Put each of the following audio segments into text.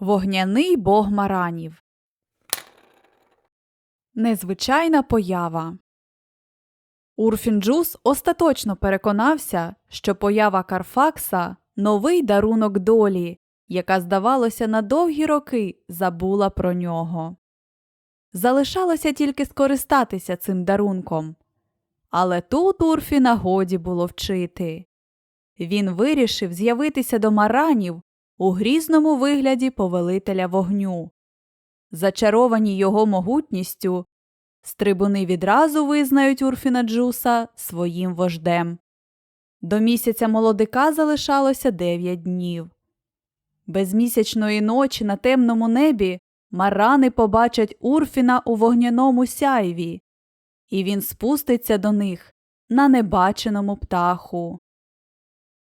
Вогняний бог маранів. Незвичайна поява. Урфінджус остаточно переконався, що поява Карфакса новий дарунок долі, яка, здавалося, на довгі роки забула про нього. Залишалося тільки скористатися цим дарунком. Але тут Урфіна годі було вчити. Він вирішив з'явитися до маранів у грізному вигляді повелителя вогню. Зачаровані його могутністю, стрибуни відразу визнають Урфіна Джуса своїм вождем. До місяця молодика залишалося дев'ять днів. Безмісячної ночі на темному небі марани побачать Урфіна у вогняному сяйві, і він спуститься до них на небаченому птаху.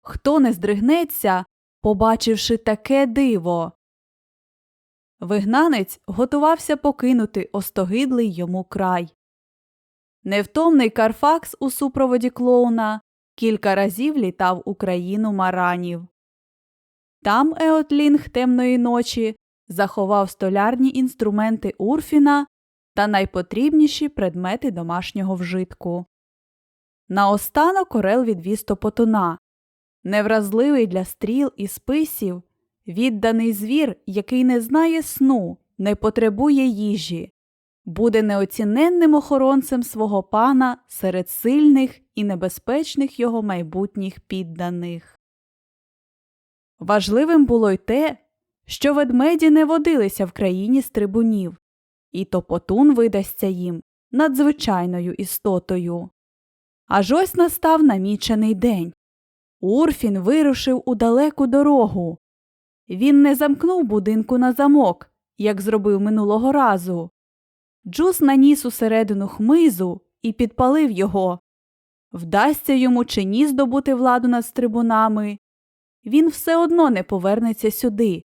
Хто не здригнеться, побачивши таке диво. Вигнанець готувався покинути остогидлий йому край. Невтомний Карфакс у супроводі клоуна кілька разів літав у країну маранів. Там Еотлінг темної ночі заховав столярні інструменти Урфіна та найпотрібніші предмети домашнього вжитку. Наостанок Орел відвіз топотуна, невразливий для стріл і списів, відданий звір, який не знає сну, не потребує їжі, буде неоціненним охоронцем свого пана серед сильних і небезпечних його майбутніх підданих. Важливим було й те, що ведмеді не водилися в країні стрибунів, і топотун видасться їм надзвичайною істотою. Аж ось настав намічений день. Урфін вирушив у далеку дорогу. Він не замкнув будинку на замок, як зробив минулого разу. Джус наніс усередину хмизу і підпалив його. Вдасться йому чи ні здобути владу над стрибунами. Він все одно не повернеться сюди,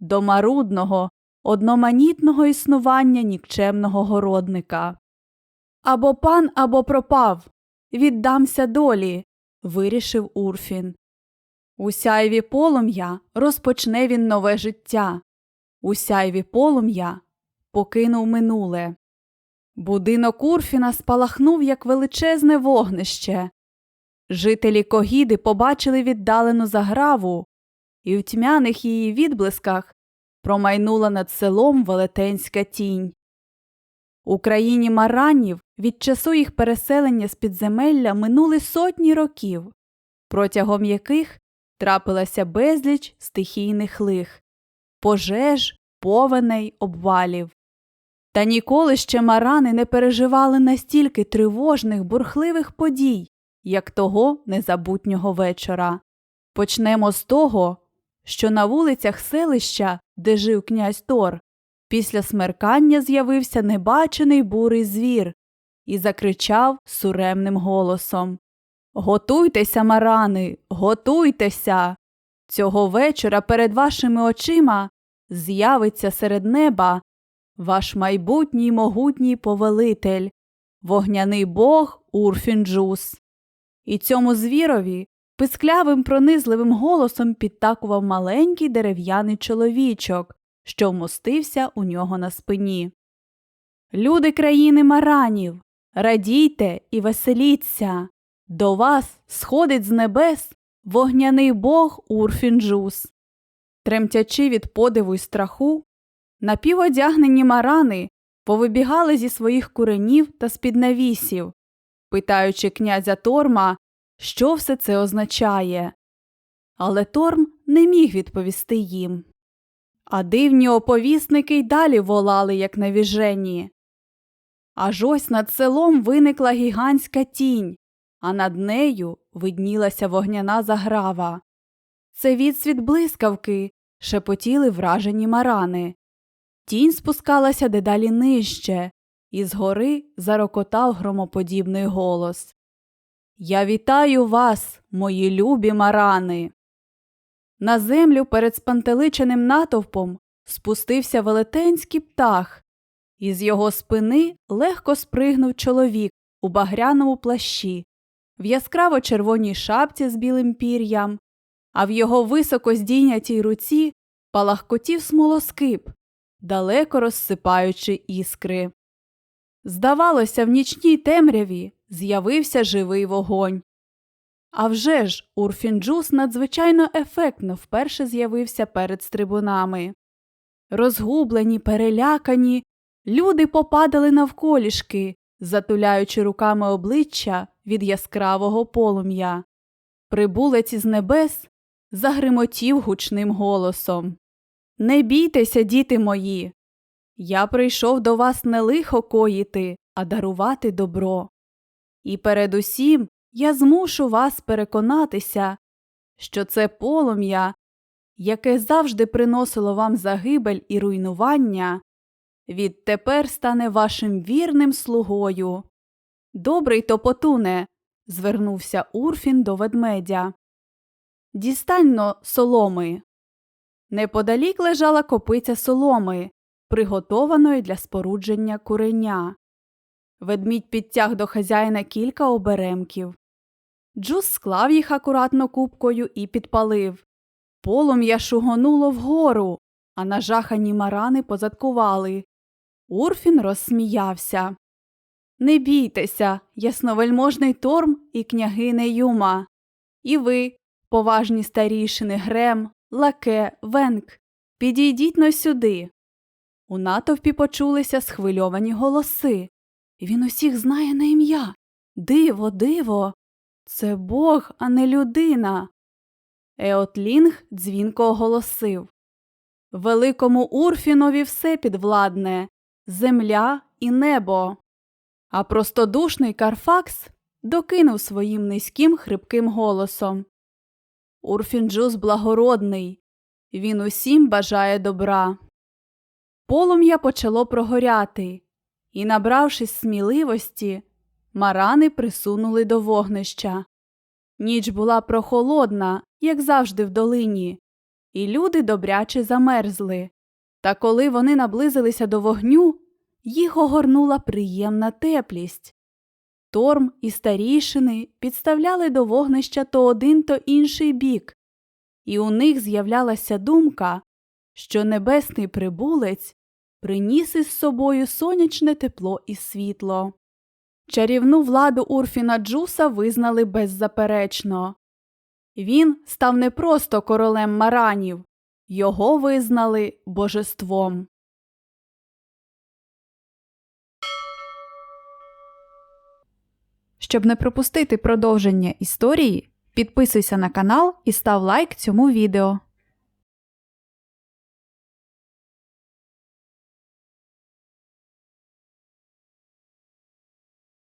до марудного, одноманітного існування нікчемного городника. Або пан, або пропав. Віддамся долі, вирішив Урфін. У сяйві полум'я розпочне він нове життя. У сяйві полум'я покинув минуле. Будинок Урфіна спалахнув, як величезне вогнище. Жителі Когіди побачили віддалену заграву, і в тьмяних її відблисках промайнула над селом велетенська тінь. У країні маранів від часу їх переселення з підземелля минули сотні років, протягом яких трапилася безліч стихійних лих, пожеж, повеней, обвалів. Та ніколи ще марани не переживали настільки тривожних, бурхливих подій, як того незабутнього вечора. Почнемо з того, що на вулицях селища, де жив князь Тор, після смеркання з'явився небачений бурий звір і закричав суремним голосом Готуйтеся, марани, готуйтеся. Цього вечора перед вашими очима з'явиться серед неба ваш майбутній могутній повелитель, вогняний бог Урфінджус. І цьому звірові писклявим пронизливим голосом підтакував маленький дерев'яний чоловічок, що вмостився у нього на спині. Люди країни маранів, радійте і веселіться. До вас сходить з небес вогняний бог Урфінджус. Тремтячи від подиву й страху, напіводягнені марани повибігали зі своїх куренів та з-під навісів, питаючи князя Торма, що все це означає. Але Торм не міг відповісти їм. А дивні оповісники й далі волали, як навіжені. Аж ось над селом виникла гігантська тінь, а над нею виднілася вогняна заграва. Це відсвіт блискавки, шепотіли вражені марани. Тінь спускалася дедалі нижче, і згори зарокотав громоподібний голос. Я вітаю вас, мої любі марани. На землю перед спантеличеним натовпом спустився велетенський птах, і з його спини легко спригнув чоловік у багряному плащі, в яскраво червоній шапці з білим пір'ям, а в його високо здійнятій руці запалахкотів смолоскип, далеко розсипаючи іскри. Здавалося, в нічній темряві з'явився живий вогонь. А вже ж Урфінджус надзвичайно ефектно вперше з'явився перед стрибунами. Розгублені, перелякані, люди попадали навколішки, затуляючи руками обличчя від яскравого полум'я. Прибулець із небес загримотів гучним голосом. Не бійтеся, діти мої. Я прийшов до вас не лихо коїти, а дарувати добро. І передусім я змушу вас переконатися, що це полум'я, яке завжди приносило вам загибель і руйнування, відтепер стане вашим вірним слугою. Добрий топотуне, звернувся Урфін до ведмедя. Дістаньно соломи. Неподалік лежала копиця соломи, приготованої для спорудження куреня. Ведмідь підтяг до хазяїна кілька оберемків. Джус склав їх акуратно купкою і підпалив. Полум'я шугонуло вгору, а нажахані марани позадкували. Урфін розсміявся. Не бійтеся, ясновельможний Торм і княгине Юма. І ви, поважні старішини Грем, Лаке, Венк, підійдіть но сюди. У натовпі почулися схвильовані голоси. Він усіх знає на ім'я. Диво, диво. Це Бог, а не людина. Еотлінг дзвінко оголосив Великому Урфінові все підвладне земля і небо. А простодушний Карфакс докинув своїм низьким хрипким голосом Урфінджус благородний, він усім бажає добра. Полум'я почало прогоряти, і, набравшись сміливості, марани присунули до вогнища. Ніч була прохолодна, як завжди в долині, і люди добряче замерзли. Та коли вони наблизилися до вогню, їх огорнула приємна теплість. Торм і старішини підставляли до вогнища то один, то інший бік, і у них з'являлася думка, що небесний прибулець приніс із собою сонячне тепло і світло. Чарівну владу Урфіна Джуса визнали беззаперечно. Він став не просто королем маранів, його визнали божеством. Щоб не пропустити продовження історії, підписуйся на канал і став лайк цьому відео.